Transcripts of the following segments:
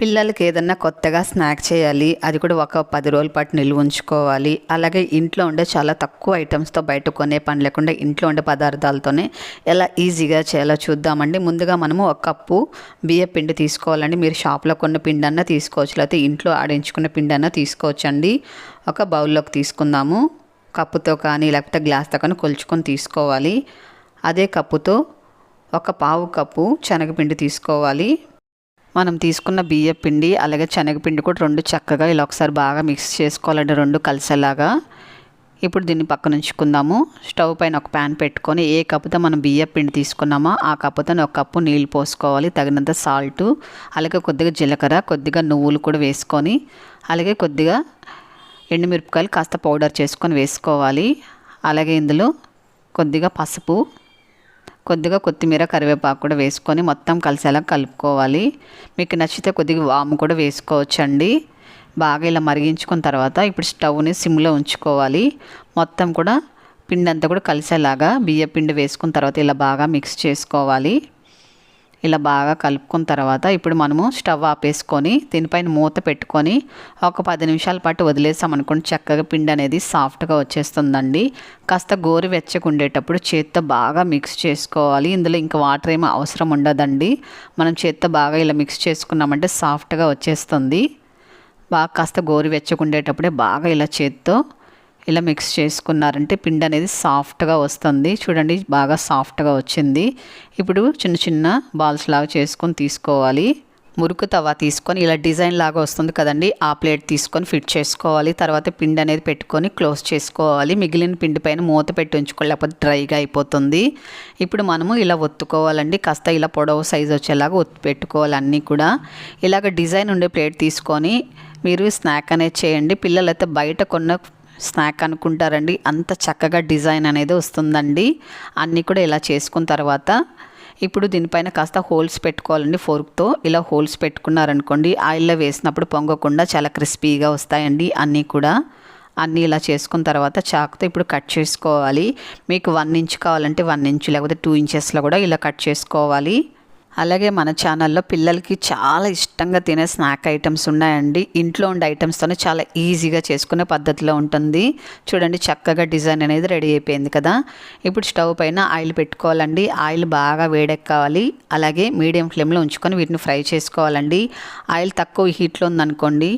పిల్లలకి ఏదన్నా కొత్తగా స్నాక్ చేయాలి అది కూడా ఒక పది రోజుల పాటు నిల్వ ఉంచుకోవాలి. అలాగే ఇంట్లో ఉండే చాలా తక్కువ ఐటమ్స్తో బయట కొనే పని లేకుండా ఇంట్లో ఉండే పదార్థాలతోనే ఎలా ఈజీగా చేయాలో చూద్దామండి. ముందుగా మనము ఒక కప్పు బియ్య పిండి తీసుకోవాలండి. మీరు షాప్లో కొన్న పిండి అన్నా తీసుకోవచ్చు లేకపోతే ఇంట్లో ఆడించుకున్న పిండి అన్నా తీసుకోవచ్చండి. ఒక బౌల్లోకి తీసుకుందాము. కప్పుతో కానీ లేకపోతే గ్లాస్తో కానీ కొలుచుకొని తీసుకోవాలి. అదే కప్పుతో ఒక పావు కప్పు శనగపిండి తీసుకోవాలి. మనం తీసుకున్న బియ్య పిండి అలాగే శనగపిండి కూడా రెండు చక్కగా ఇలా ఒకసారి బాగా మిక్స్ చేసుకోవాలండి రెండు కలిసేలాగా. ఇప్పుడు దీన్ని పక్కన ఉంచుకుందాము. స్టవ్ పైన ఒక ప్యాన్ పెట్టుకొని ఏ కప్పుతో మనం బియ్య పిండి తీసుకున్నామో ఆ కప్పుతో ఒక కప్పు నీళ్ళు పోసుకోవాలి తగినంత సాల్ట్ అలాగే కొద్దిగా జీలకర్ర కొద్దిగా నువ్వులు కూడా వేసుకొని అలాగే కొద్దిగా ఎండుమిరపకాయలు కాస్త పౌడర్ చేసుకొని వేసుకోవాలి. అలాగే ఇందులో కొద్దిగా పసుపు కొద్దిగా కొత్తిమీర కరివేపాకు కూడా వేసుకొని మొత్తం కలిసేలా కలుపుకోవాలి. మీకు నచ్చితే కొద్దిగా వాము కూడా వేసుకోవచ్చండి. బాగా ఇలా మరిగించుకున్న తర్వాత ఇప్పుడు స్టవ్ని సిమ్లో ఉంచుకోవాలి. మొత్తం కూడా పిండి అంతా కూడా కలిసేలాగా బియ్య పిండి వేసుకున్న తర్వాత ఇలా బాగా మిక్స్ చేసుకోవాలి. ఇలా బాగా కలుపుకున్న తర్వాత ఇప్పుడు మనము స్టవ్ ఆపేసుకొని దీనిపైన మూత పెట్టుకొని ఒక పది నిమిషాల పాటు వదిలేసామనుకోండి చక్కగా పిండి అనేది సాఫ్ట్గా వచ్చేస్తుందండి. కాస్త గోరు వెచ్చగా ఉండేటప్పుడు చేత్తో బాగా మిక్స్ చేసుకోవాలి. ఇందులో ఇంకా వాటర్ ఏమీ అవసరం ఉండదండి. మనం చేత్తో బాగా ఇలా మిక్స్ చేసుకున్నామంటే సాఫ్ట్గా వచ్చేస్తుంది. బాగా కాస్త గోరు వెచ్చగా ఉండేటప్పుడే బాగా ఇలా చేత్తో ఇలా మిక్స్ చేసుకున్నారంటే పిండి అనేది సాఫ్ట్గా వస్తుంది. చూడండి బాగా సాఫ్ట్గా వచ్చింది. ఇప్పుడు చిన్న చిన్న బాల్స్ లాగా చేసుకొని తీసుకోవాలి. మురుకు తవా తీసుకొని ఇలా డిజైన్ లాగా వస్తుంది కదండి. ఆ ప్లేట్ తీసుకొని ఫిట్ చేసుకోవాలి. తర్వాత పిండి అనేది పెట్టుకొని క్లోజ్ చేసుకోవాలి. మిగిలిన పిండి పైన మూత పెట్టి ఉంచుకోవాలి లేకపోతే డ్రైగా అయిపోతుంది. ఇప్పుడు మనము ఇలా ఒత్తుకోవాలండి. కాస్త ఇలా పొడవు సైజ్ వచ్చేలాగా ఒత్తు పెట్టుకోవాలి అన్నీ కూడా. ఇలాగ డిజైన్ ఉండే ప్లేట్ తీసుకొని మీరు స్నాక్ అనేది చేయండి. పిల్లలైతే బయట కొన్న స్నాక్ అనుకుంటారండి. అంత చక్కగా డిజైన్ అనేది వస్తుందండి. అన్నీ కూడా ఇలా చేసుకున్న తర్వాత ఇప్పుడు దీనిపైన కాస్త హోల్స్ పెట్టుకోవాలండి ఫోర్క్తో. ఇలా హోల్స్ పెట్టుకున్నారనుకోండి ఆయిల్లో వేసినప్పుడు పొంగకుండా చాలా క్రిస్పీగా వస్తాయండి అన్నీ కూడా. అన్నీ ఇలా చేసుకున్న తర్వాత చాకుతో ఇప్పుడు కట్ చేసుకోవాలి. మీకు వన్ ఇంచ్ కావాలంటే వన్ ఇంచ్ లేకపోతే టూ ఇంచెస్లో కూడా ఇలా కట్ చేసుకోవాలి. అలాగే మన ఛానల్లో పిల్లలకి చాలా ఇష్టంగా తినే స్నాక్ ఐటమ్స్ ఉన్నాయండి. ఇంట్లో ఉండే ఐటమ్స్తోనే చాలా ఈజీగా చేసుకునే పద్ధతిలో ఉంటుంది. చూడండి చక్కగా డిజైన్ అనేది రెడీ అయిపోయింది కదా. ఇప్పుడు స్టవ్ పైన ఆయిల్ పెట్టుకోవాలండి. ఆయిల్ బాగా వేడెక్కాలి అలాగే మీడియం ఫ్లేమ్లో ఉంచుకొని వీటిని ఫ్రై చేసుకోవాలండి. ఆయిల్ తక్కువ హీట్లో ఉందనుకోండి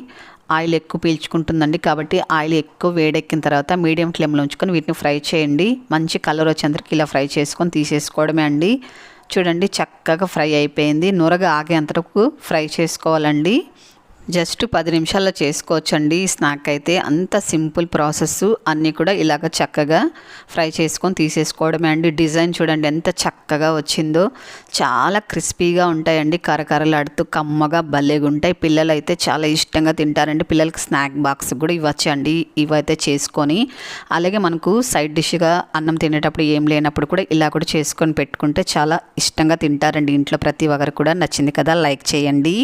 ఆయిల్ ఎక్కువ పీల్చుకుంటుందండి కాబట్టి ఆయిల్ ఎక్కువ వేడెక్కిన తర్వాత మీడియం ఫ్లేమ్లో ఉంచుకొని వీటిని ఫ్రై చేయండి. మంచి కలర్ వచ్చేంతరికి ఇలా ఫ్రై చేసుకొని తీసేసుకోవడమే అండి. చూడండి చక్కగా ఫ్రై అయిపోయింది. నూరగా ఆగేంతరకు ఫ్రై చేసుకోవాలండి. జస్ట్ పది నిమిషాల్లో చేసుకోవచ్చండి. ఈ స్నాక్ అయితే అంత సింపుల్ ప్రాసెస్ అన్నీ కూడా ఇలాగ చక్కగా ఫ్రై చేసుకొని తీసేసుకోవడమే అండి. డిజైన్ చూడండి ఎంత చక్కగా వచ్చిందో. చాలా క్రిస్పీగా ఉంటాయండి. కరకరలాడుతూ కమ్మగా భలేగా ఉంటాయి. పిల్లలు అయితే చాలా ఇష్టంగా తింటారండి. పిల్లలకి స్నాక్ బాక్స్ కూడా ఇవ్వచ్చండి. ఇవైతే చేసుకొని అలాగే మనకు సైడ్ డిష్గా అన్నం తినేటప్పుడు ఏం లేనప్పుడు కూడా ఇలా కూడా చేసుకొని పెట్టుకుంటే చాలా ఇష్టంగా తింటారండి. ఇంట్లో ప్రతి ఒక్కరు కూడా నచ్చింది కదా. లైక్ చేయండి.